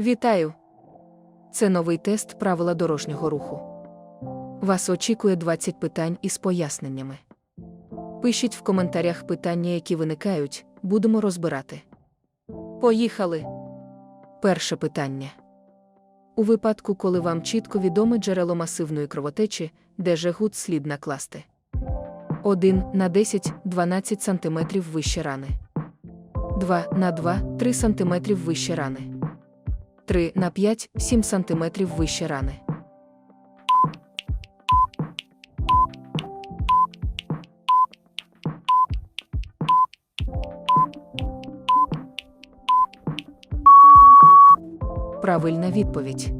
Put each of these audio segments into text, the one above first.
Вітаю! Це новий тест правила дорожнього руху. Вас очікує 20 питань із поясненнями. Пишіть в коментарях питання, які виникають, будемо розбирати. Поїхали! Перше питання. У випадку, коли вам чітко відоме джерело масивної кровотечі, де жегут слід накласти. 1 на 10 12 см вище рани. 2 на 2 3 см вище рани. 3 на 5 7 см вище рани. Правильна відповідь.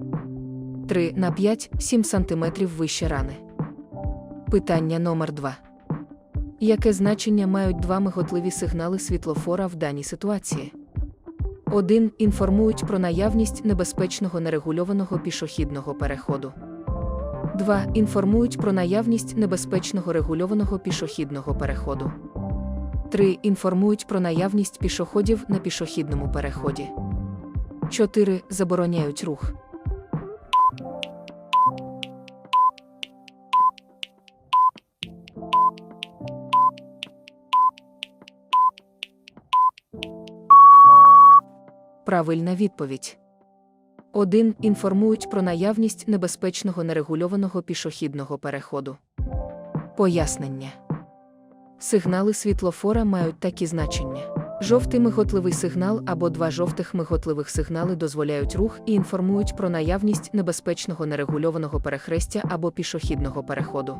3 на 5 7 см вище рани. Питання номер 2. Яке значення мають два миготливі сигнали світлофора в даній ситуації? 1. Інформують про наявність небезпечного нерегульованого пішохідного переходу. 2. Інформують про наявність небезпечного регульованого пішохідного переходу. 3. Інформують про наявність пішоходів на пішохідному переході. 4. Забороняють рух. Правильна відповідь. 1. Інформують про наявність небезпечного нерегульованого пішохідного переходу. Пояснення. Сигнали світлофора мають такі значення. Жовтий миготливий сигнал або два жовтих миготливих сигнали дозволяють рух і інформують про наявність небезпечного нерегульованого перехрестя або пішохідного переходу.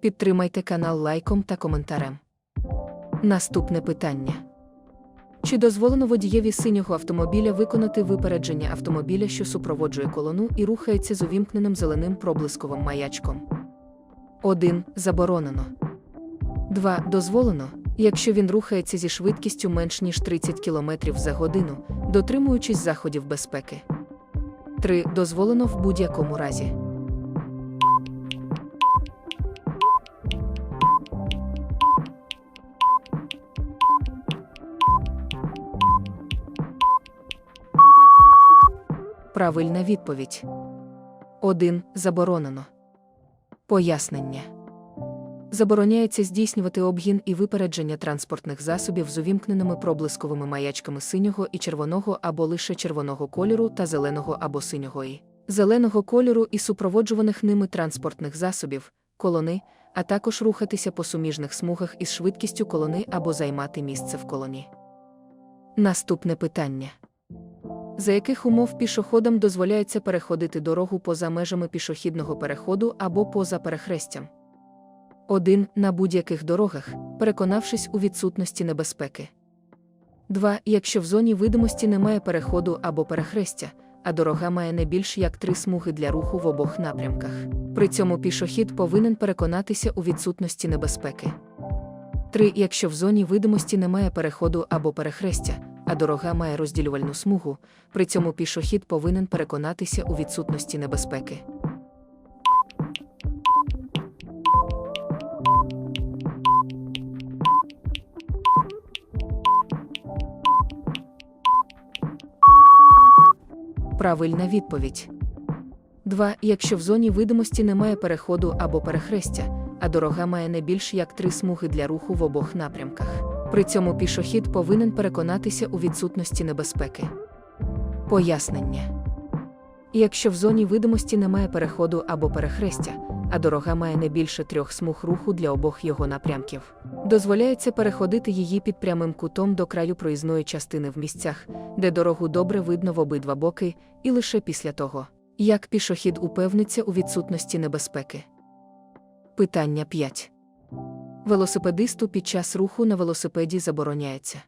Підтримайте канал лайком та коментарем. Наступне питання. Чи дозволено водієві синього автомобіля виконати випередження автомобіля, що супроводжує колону і рухається з увімкненим зеленим проблисковим маячком? 1. Заборонено. 2. Дозволено, якщо він рухається зі швидкістю менш ніж 30 км за годину, дотримуючись заходів безпеки. 3. Дозволено в будь-якому разі. Правильна відповідь. 1. Заборонено. Пояснення. Забороняється здійснювати обгін і випередження транспортних засобів з увімкненими проблисковими маячками синього і червоного або лише червоного кольору та зеленого або синього і зеленого кольору і супроводжуваних ними транспортних засобів, колони, а також рухатися по суміжних смугах із швидкістю колони або займати місце в колоні. Наступне питання. За яких умов пішоходам дозволяється переходити дорогу поза межами пішохідного переходу або поза перехрестям? 1. На будь-яких дорогах, переконавшись у відсутності небезпеки. 2. Якщо в зоні видимості немає переходу або перехрестя, а дорога має не більш як три смуги для руху в обох напрямках. При цьому пішохід повинен переконатися у відсутності небезпеки. 3. Якщо в зоні видимості немає переходу або перехрестя, а дорога має розділювальну смугу, при цьому пішохід повинен переконатися у відсутності небезпеки. Правильна відповідь. 2. Якщо в зоні видимості немає переходу або перехрестя, а дорога має не більш як три смуги для руху в обох напрямках. При цьому пішохід повинен переконатися у відсутності небезпеки. Пояснення. Якщо в зоні видимості немає переходу або перехрестя, а дорога має не більше трьох смуг руху для обох його напрямків, дозволяється переходити її під прямим кутом до краю проїзної частини в місцях, де дорогу добре видно в обидва боки, і лише після того, як пішохід упевниться у відсутності небезпеки. Питання 5. Велосипедисту під час руху на велосипеді забороняється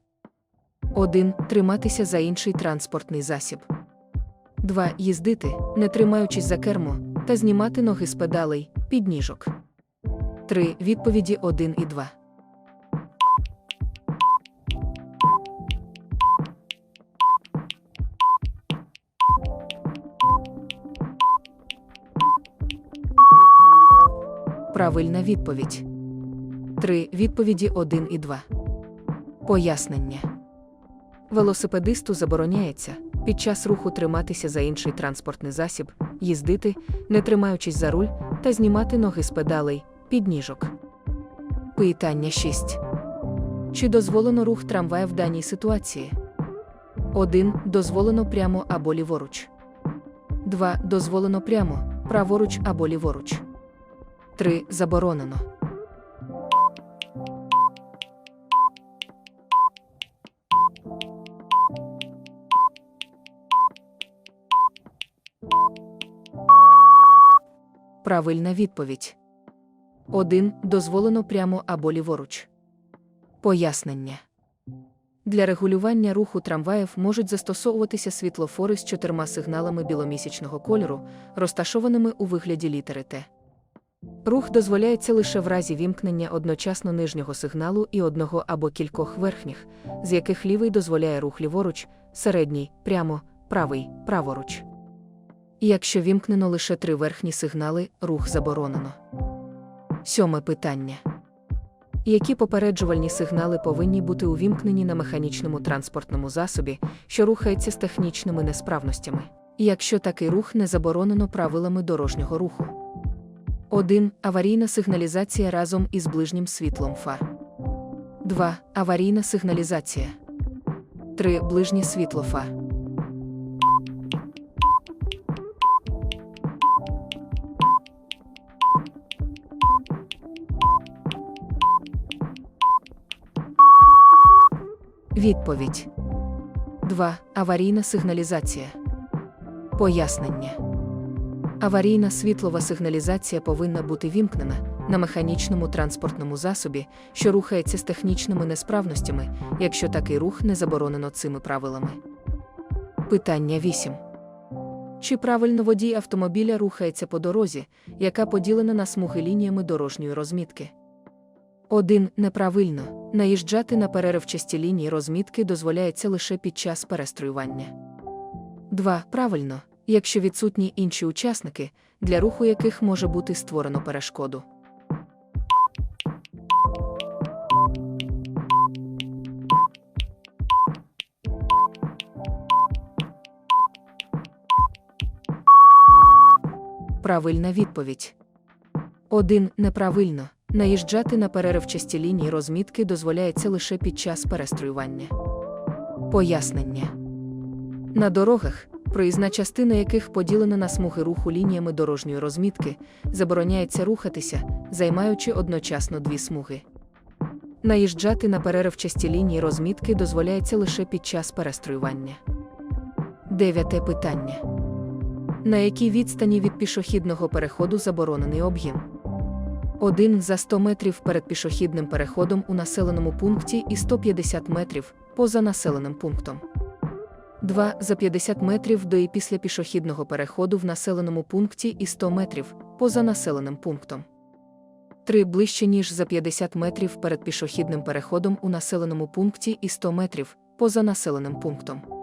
1. Триматися за інший транспортний засіб. 2. Їздити, не тримаючись за кермо, та знімати ноги з педалей, підніжок. 3. Відповіді 1 і 2. Правильна відповідь. 3. Відповіді 1 і 2. Пояснення. Велосипедисту забороняється під час руху триматися за інший транспортний засіб, їздити, не тримаючись за руль, та знімати ноги з педалей, підніжок. Питання 6. Чи дозволено рух трамвая в даній ситуації? 1. Дозволено прямо або ліворуч. 2. Дозволено прямо, праворуч або ліворуч. 3. Заборонено. Правильна відповідь. 1. Дозволено прямо або ліворуч. Пояснення. Для регулювання руху трамваїв можуть застосовуватися світлофори з чотирма сигналами біломісячного кольору, розташованими у вигляді літери Т. Рух дозволяється лише в разі вімкнення одночасно нижнього сигналу і одного або кількох верхніх, з яких лівий дозволяє рух ліворуч, середній прямо, правий праворуч. І якщо вімкнено лише три верхні сигнали, рух заборонено. Сьоме питання. Які попереджувальні сигнали повинні бути увімкнені на механічному транспортному засобі, що рухається з технічними несправностями, якщо такий рух не заборонено правилами дорожнього руху? 1. Аварійна сигналізація разом із ближнім світлом ФА. 2. Аварійна сигналізація. 3. Ближнє світло ФА. Відповідь 2. Аварійна сигналізація. Пояснення. Аварійна світлова сигналізація повинна бути вімкнена на механічному транспортному засобі, що рухається з технічними несправностями, якщо такий рух не заборонено цими правилами. Питання 8. Чи правильно водій автомобіля рухається по дорозі, яка поділена на смуги лініями дорожньої розмітки? 1. Неправильно. Наїжджати на переривчасті лінії розмітки дозволяється лише під час перестроювання. 2. Правильно, якщо відсутні інші учасники, для руху яких може бути створено перешкоду. Правильна відповідь. 1. Неправильно. Наїжджати на переривчасті лінії розмітки дозволяється лише під час перестроювання. Пояснення. На дорогах, проїзна частина яких поділена на смуги руху лініями дорожньої розмітки, забороняється рухатися, займаючи одночасно дві смуги. Наїжджати на переривчасті лінії розмітки дозволяється лише під час перестроювання. Дев'яте питання. На якій відстані від пішохідного переходу заборонений обгін? 1 за 100 метрів перед пішохідним переходом у населеному пункті і 150 метрів поза населеним пунктом. 2 за 50 метрів до і після пішохідного переходу в населеному пункті і 100 метрів поза населеним пунктом. 3 ближче ніж за 50 метрів перед пішохідним переходом у населеному пункті і 100 метрів поза населеним пунктом.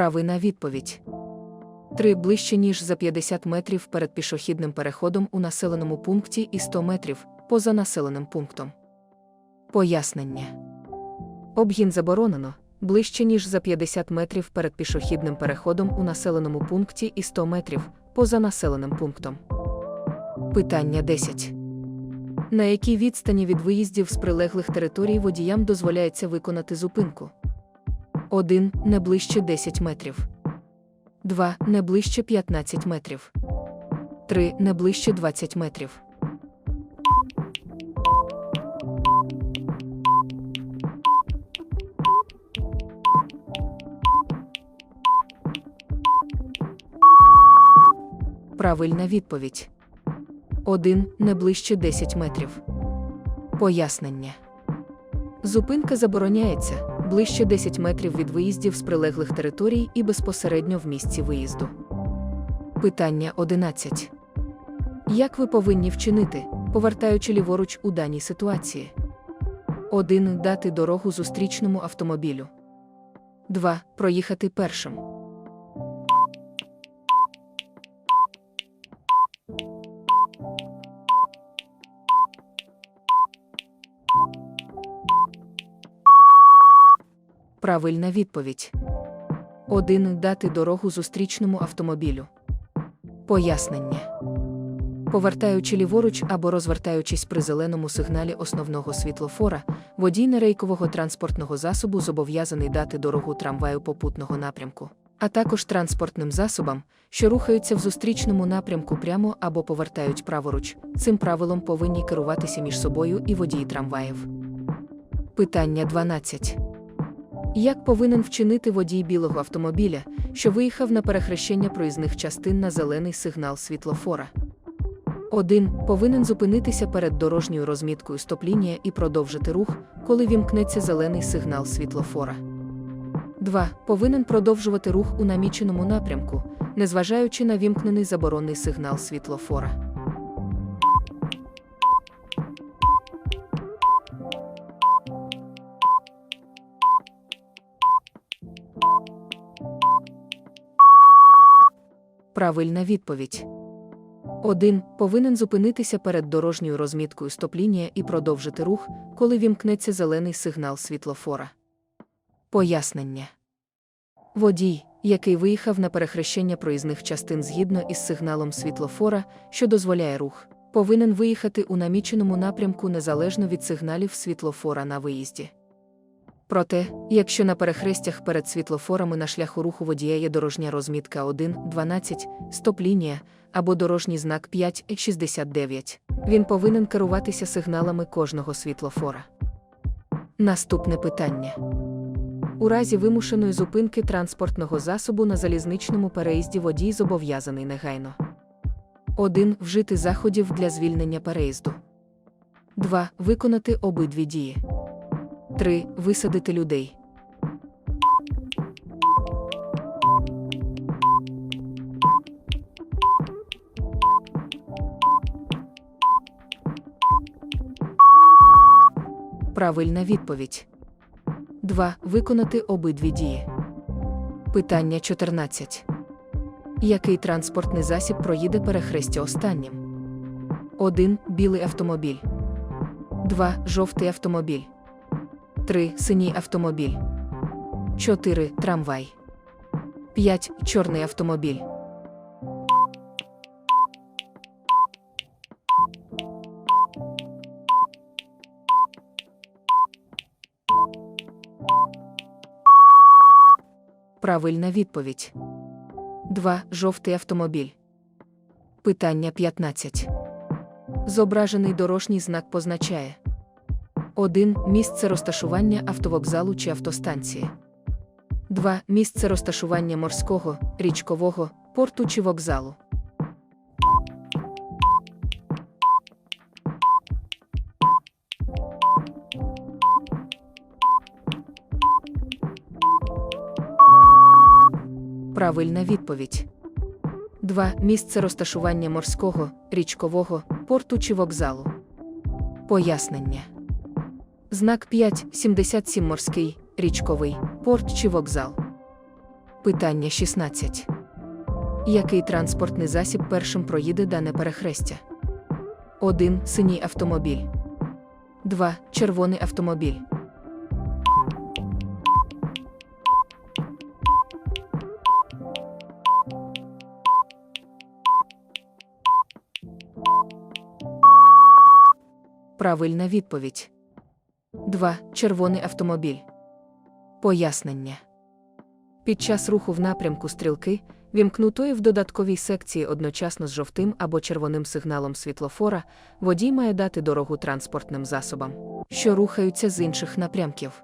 Правильна відповідь. 3 ближче ніж за 50 метрів перед пішохідним переходом у населеному пункті і 100 метрів поза населеним пунктом. Пояснення. Обгін заборонено ближче ніж за 50 метрів перед пішохідним переходом у населеному пункті і 100 метрів поза населеним пунктом. Питання 10. На якій відстані від виїздів з прилеглих територій водіям дозволяється виконати зупинку? 1. Не ближче 10 метрів. 2. Не ближче 15 метрів. 3. Не ближче 20 метрів. Правильна відповідь. 1. Не ближче 10 метрів. Пояснення. Зупинка забороняється ближче 10 метрів від виїздів з прилеглих територій і безпосередньо в місці виїзду. Питання 11. Як ви повинні вчинити, повертаючи ліворуч у даній ситуації? 1. Дати дорогу зустрічному автомобілю. 2. Проїхати першим. Правильна відповідь. 1. Дати дорогу зустрічному автомобілю. Пояснення. Повертаючи ліворуч або розвертаючись при зеленому сигналі основного світлофора, водій нерейкового транспортного засобу зобов'язаний дати дорогу трамваю попутного напрямку, а також транспортним засобам, що рухаються в зустрічному напрямку прямо або повертають праворуч. Цим правилом повинні керуватися між собою і водії трамваїв. Питання 12. Як повинен вчинити водій білого автомобіля, що виїхав на перехрещення проїзних частин на зелений сигнал світлофора? 1. Повинен зупинитися перед дорожньою розміткою стоп-лінія і продовжити рух, коли вімкнеться зелений сигнал світлофора. 2. Повинен продовжувати рух у наміченому напрямку, незважаючи на вімкнений заборонний сигнал світлофора. Правильна відповідь. 1. Повинен зупинитися перед дорожньою розміткою стоп-лінія і продовжити рух, коли вімкнеться зелений сигнал світлофора. Пояснення. Водій, який виїхав на перехрещення проїзних частин згідно із сигналом світлофора, що дозволяє рух, повинен виїхати у наміченому напрямку незалежно від сигналів світлофора на виїзді. Проте, якщо на перехрестях перед світлофорами на шляху руху водія є дорожня розмітка 1, 12, стоп-лінія або дорожній знак 5, 69, він повинен керуватися сигналами кожного світлофора. Наступне питання. У разі вимушеної зупинки транспортного засобу на залізничному переїзді водій зобов'язаний негайно. 1. Вжити заходів для звільнення переїзду. 2. Виконати обидві дії. 3. Висадити людей. Правильна відповідь. 2. Виконати обидві дії. Питання 14. Який транспортний засіб проїде перехрестя останнім? 1. Білий автомобіль. 2. Жовтий автомобіль. 3. Синій автомобіль. 4. Трамвай. 5. Чорний автомобіль. Правильна відповідь. 2. Жовтий автомобіль. Питання 15. Зображений дорожній знак позначає 1. Місце розташування автовокзалу чи автостанції. 2. Місце розташування морського, річкового, порту чи вокзалу. Правильна відповідь. 2. Місце розташування морського, річкового, порту чи вокзалу. Пояснення. Знак 5. 77 морський, річковий, порт чи вокзал. Питання 16. Який транспортний засіб першим проїде дане перехрестя? 1. Синій автомобіль. 2. Червоний автомобіль. Правильна відповідь. 2. Червоний автомобіль. Пояснення. Під час руху в напрямку стрілки, вімкнутої в додатковій секції одночасно з жовтим або червоним сигналом світлофора, водій має дати дорогу транспортним засобам, що рухаються з інших напрямків.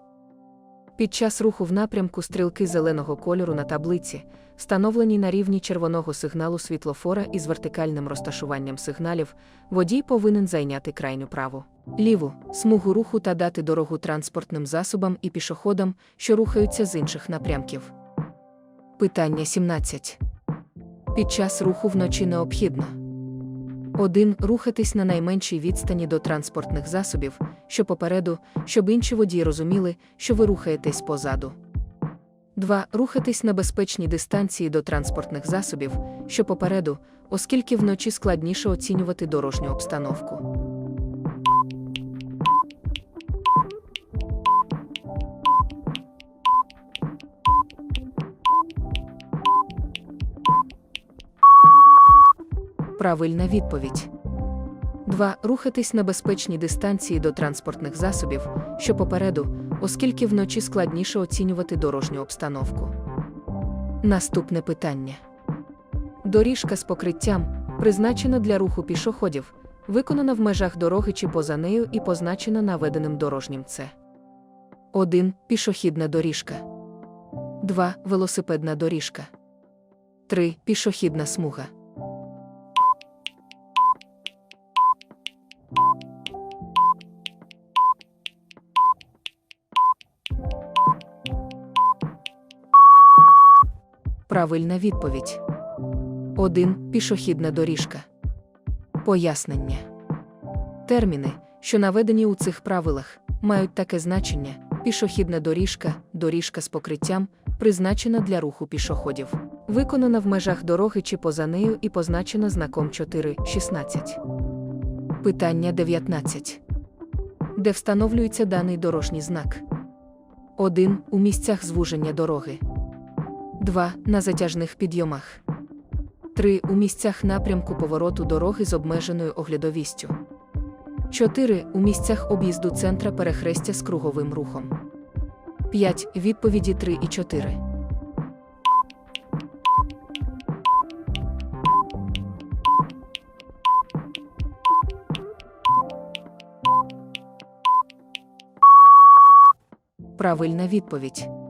Під час руху в напрямку стрілки зеленого кольору на таблиці, встановленій на рівні червоного сигналу світлофора із вертикальним розташуванням сигналів, водій повинен зайняти крайню праву, ліву смугу руху та дати дорогу транспортним засобам і пішоходам, що рухаються з інших напрямків. Питання 17. Під час руху вночі необхідно 1. Рухатись на найменшій відстані до транспортних засобів, що попереду, щоб інші водії розуміли, що ви рухаєтесь позаду. 2. Рухатись на безпечній дистанції до транспортних засобів, що попереду, оскільки вночі складніше оцінювати дорожню обстановку. Правильна відповідь. 2. Рухатись на безпечній дистанції до транспортних засобів, що попереду, оскільки вночі складніше оцінювати дорожню обстановку. Наступне питання. Доріжка з покриттям, призначена для руху пішоходів, виконана в межах дороги чи поза нею і позначена наведеним дорожнім це. 1. Пішохідна доріжка. 2. Велосипедна доріжка. 3. Пішохідна смуга. Правильна відповідь. 1. Пішохідна доріжка. Пояснення. Терміни, що наведені у цих правилах, мають таке значення: пішохідна доріжка, доріжка з покриттям, призначена для руху пішоходів. Виконана в межах дороги чи поза нею і позначена знаком 4.16. Питання 19. Де встановлюється даний дорожній знак? 1. У місцях звуження дороги. 2. На затяжних підйомах. 3. У місцях напрямку повороту дороги з обмеженою оглядовістю. 4. У місцях об'їзду центра перехрестя з круговим рухом. 5. Відповіді 3 і 4. Правильна відповідь.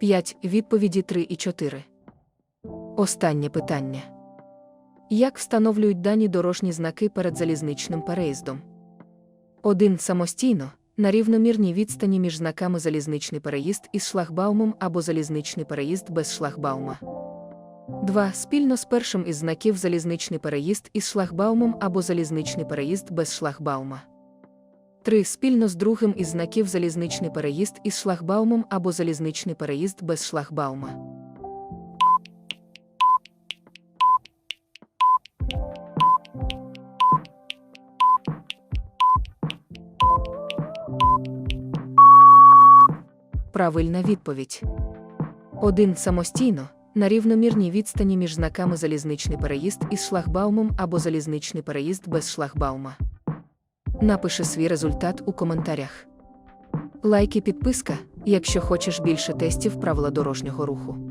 5. Відповіді 3 і 4. Останнє питання. Як встановлюють дані дорожні знаки перед залізничним переїздом? 1. Самостійно на рівномірній відстані між знаками залізничний переїзд із шлагбаумом або залізничний переїзд без шлагбаума. 2. Спільно з першим із знаків залізничний переїзд із шлагбаумом або залізничний переїзд без шлагбаума. 3. Спільно з другим із знаків залізничний переїзд із шлагбаумом або залізничний переїзд без шлагбаума. Правильна відповідь. 1. Самостійно на рівномірній відстані між знаками залізничний переїзд із шлагбаумом або залізничний переїзд без шлагбаума. Напиши свій результат у коментарях. Лайк і підписка, якщо хочеш більше тестів правила дорожнього руху.